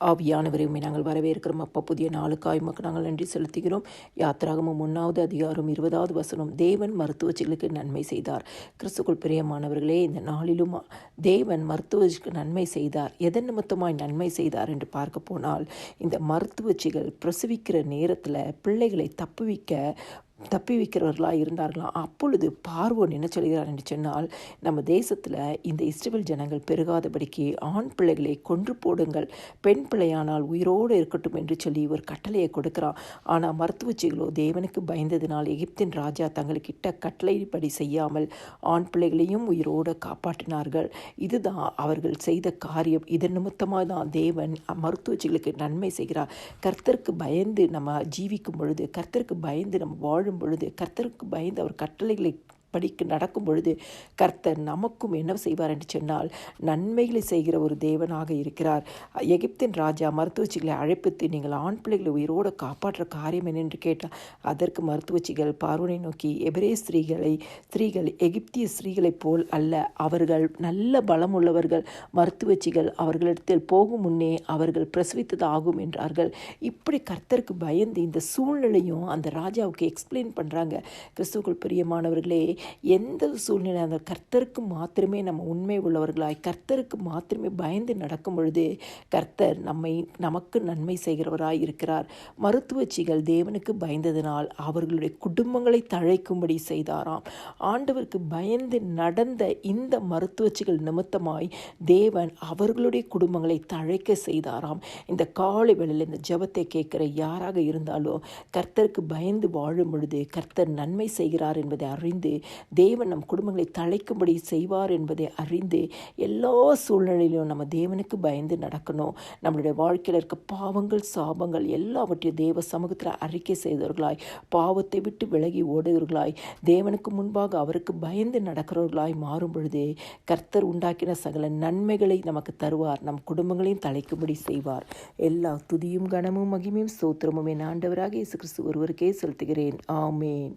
ஆவியானவரையுமே நாங்கள் வரவேற்கிறோம். அப்பா புதிய நாளுக்காய் உமக்கு நாங்கள் நன்றி செலுத்துகிறோம். யாத்திராகமும் ஒன்றாவது அதிகாரம் இருபதாவது வசனம். தேவன் மருத்துவச்சிகளுக்கு நன்மை செய்தார். கிறிஸ்துக்குள் பிரியமானவர்களே இந்த நாளிலும் தேவன் மருத்துவச்சிக்கு நன்மை செய்தார். எதன் நிமித்தமாய் நன்மை செய்தார் என்று பார்க்க போனால் இந்த மருத்துவச்சிகள் பிரசவிக்கிற நேரத்தில் பிள்ளைகளை தப்புவிக்க தப்பி வைக்கிறவர்களாக இருந்தார்களாம் அப்பொழுது பார்வோன் என்ன சொல்கிறார் என்று சொன்னால் நம்ம தேசத்தில் இந்த இஸ்ரேல் ஜனங்கள் பெருகாதபடிக்கு ஆண் பிள்ளைகளை கொன்று போடுங்கள். பெண் பிள்ளையானால் உயிரோடு இருக்கட்டும் என்று சொல்லி ஒரு கட்டளையை கொடுக்கிறான் ஆனால் மருத்துவச்சிகளோ தேவனுக்கு பயந்ததினால் எகிப்தின் ராஜா தங்களுக்கிட்ட கட்டளைப்படி செய்யாமல் ஆண் பிள்ளைகளையும் உயிரோடு காப்பாற்றினார்கள். இதுதான் அவர்கள் செய்த காரியம். இதன் நிமித்தமாக தான் தேவன் மருத்துவச்சிகளுக்கு நன்மை செய்கிறார். கர்த்தருக்கு பயந்து நம்ம ஜீவிக்கும் பொழுது கர்த்தருக்கு பயந்து நம்ம வாழும் பொழுது கர்த்தருக்கு பயந்து அவர் கட்டளைகளை படிக்கு நடக்கும் பொழுது கர்த்தர் நமக்கும் என்ன செய்வார் என்று சொன்னால் நன்மைகளை செய்கிற ஒரு தேவனாக இருக்கிறார். எகிப்தின் ராஜா மருத்துவச்சிகளை அழைப்பித்து நீங்கள் ஆண் பிள்ளைகளை உயிரோடு காப்பாற்ற காரியம் என்ன? என்று கேட்டால் அதற்கு மருத்துவச்சிகள் பார்வனை நோக்கி எபிரே ஸ்திரீகளை ஸ்திரீகள் எகிப்திய ஸ்திரீகளைப் போல் அல்ல. அவர்கள் நல்ல பலம் உள்ளவர்கள் மருத்துவச்சிகள் அவர்களிடத்தில் போகும் முன்னே அவர்கள் பிரசவித்ததாகும் என்றார்கள். இப்படி கர்த்தருக்கு பயந்து இந்த சூழ்நிலையும் அந்த ராஜாவுக்கு எக்ஸ்பிளைன் பண்ணுறாங்க கிறிஸ்துக்குள் பிரியமானவர்களே எந்த சூழ்நிலை அந்த கர்த்தருக்கு மாத்திரமே நம்ம உண்மை உள்ளவர்களாய் கர்த்தருக்கு மாத்திரமே பயந்து நடக்கும் பொழுது கர்த்தர் நம்மை நமக்கு நன்மை செய்கிறவராய் இருக்கிறார். மருத்துவச்சிகள் தேவனுக்கு பயந்ததினால் அவர்களுடைய குடும்பங்களை தழைக்கும்படி செய்தாராம். ஆண்டவருக்கு பயந்து நடந்த இந்த மருத்துவச்சிகள் நிமித்தமாய் தேவன் அவர்களுடைய குடும்பங்களை தழைக்க செய்தாராம். இந்த காலை வேளையில் இந்த ஜபத்தை கேட்குற யாராக இருந்தாலும் கர்த்தருக்கு பயந்து வாழும் பொழுது கர்த்தர் நன்மை செய்கிறார் என்பதை அறிந்து தேவன் நம் குடும்பங்களை தழைக்கும்படி செய்வார் என்பதை அறிந்து எல்லா சூழ்நிலையிலும் நம்ம தேவனுக்கு பயந்து நடக்கணும். நம்மளுடைய வாழ்க்கையில் இருக்க பாவங்கள் சாபங்கள் எல்லாவற்றையும் தேவ சமூகத்தில் அறிக்கை செய்தவர்களாய் பாவத்தை விட்டு விலகி ஓடுகிறவர்களாய் தேவனுக்கு முன்பாக அவருக்கு பயந்து நடக்கிறவர்களாய் மாறும் பொழுது கர்த்தர் உண்டாக்கின சகல நன்மைகளை நமக்கு தருவார். நம் குடும்பங்களையும் தலைக்கும்படி செய்வார். எல்லா துதியும் கனமும் மகிமையும் சோத்திரமும் என் ஆண்டவராக இயேசு கிறிஸ்து ஒருவருக்கே செலுத்துகிறேன். ஆமேன்.